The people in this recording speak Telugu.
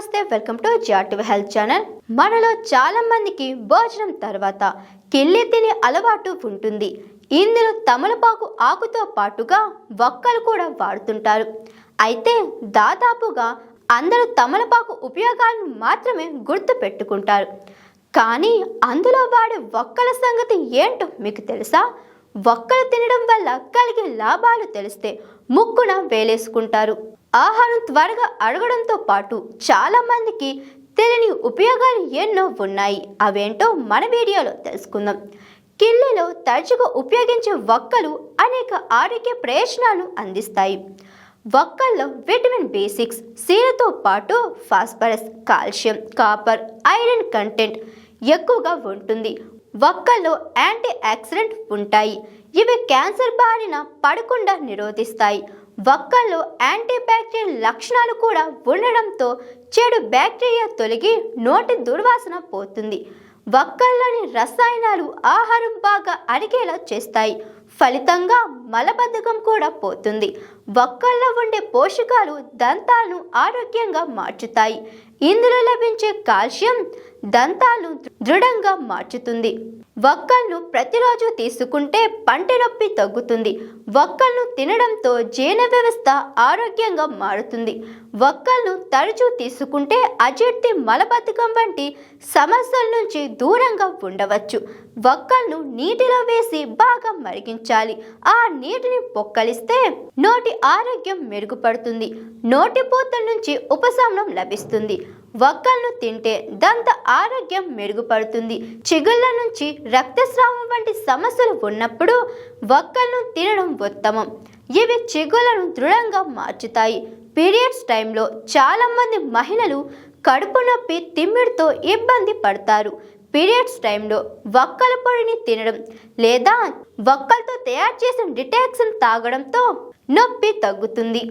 నమస్తే వెల్కమ్ టు జాటివ్ హెల్త్ ఛానల్. మనలో చాలా మందికి భోజనం తర్వాత కిళ్ళి తినే అలవాటు ఉంటుంది. ఇందులో తమలపాకు ఆకుతో పాటుగా వక్కలు కూడా వాడుతుంటారు. అయితే దాదాపుగా అందరూ తమలపాకు ఉపయోగాలను మాత్రమే గుర్తు పెట్టుకుంటారు కానీ అందులో వాడే వక్కల సంగతి ఏంటో మీకు తెలుసా? వక్కలు తినడం వల్ల కలిగే లాభాలు తెలిస్తే ముక్కున వేలేసుకుంటారు. ఆహారం త్వరగా అడగడంతో పాటు చాలా మందికి తెలియని ఉపయోగాలు ఎన్నో ఉన్నాయి. అవేంటో మన వీడియోలో తెలుసుకుందాం. కిళ్ళిలో తరచుగా ఉపయోగించే వక్కలు అనేక ఆరోగ్య ప్రయోజనాలు అందిస్తాయి. వక్కల్లో విటమిన్ బి సిక్స్ సీలతో పాటు phosphorus calcium copper iron content ఎక్కువగా ఉంటుంది. వక్కల్లో యాంటీ ఆక్సిడెంట్ ఉంటాయి. ఇవి క్యాన్సర్ బారిన పడకుండా నిరోధిస్తాయి. వక్కల్లో యాంటీబ్యాక్టీరియల్ లక్షణాలు కూడా ఉండడంతో చెడు బ్యాక్టీరియా తొలగి నోటి దుర్వాసన పోతుంది. వక్కల్లోని రసాయనాలు ఆహారం బాగా అరిగేలా చేస్తాయి. ఫలితంగా మలబద్ధకం కూడా పోతుంది. వక్కల్లో ఉండే పోషకాలు దంతాలను ఆరోగ్యంగా మార్చుతాయి. ఇందులో లభించే కాల్షియం దంతాలను దృఢంగా మార్చుతుంది. వక్కలను ప్రతిరోజు తీసుకుంటే పంట నొప్పి తగ్గుతుంది. వక్కలను తినడంతో జీర్ణ వ్యవస్థ ఆరోగ్యంగా మారుతుంది. వక్కలను తరచూ తీసుకుంటే అజీర్తి మలబద్ధకం వంటి సమస్యల నుంచి దూరంగా ఉండవచ్చు. వక్కలను నీటిలో వేసి బాగా మరిగించాలి ఆ నీటిని పొక్కలిస్తే నోటి ఆరోగ్యం మెరుగుపడుతుంది. నోటి పూతల నుంచి ఉపశమనం లభిస్తుంది. వక్కలను తింటే దంత ఆరోగ్యం మెరుగుపడుతుంది. చిగుళ్ళ నుంచి రక్తస్రావం వంటి సమస్యలు ఉన్నప్పుడు వక్కలను తినడం ఉత్తమం. ఇవి చిగుళ్ళను దృఢంగా మార్చుతాయి. పీరియడ్స్ టైంలో చాలామంది మహిళలు కడుపు నొప్పి తిమ్మిడితో ఇబ్బంది పడతారు. పీరియడ్స్ టైంలో వక్కల పొడిని తినడం లేదా వక్కలతో తయారు చేసిన డిటాక్సిన్ తాగడంతో నొప్పి తగ్గుతుంది.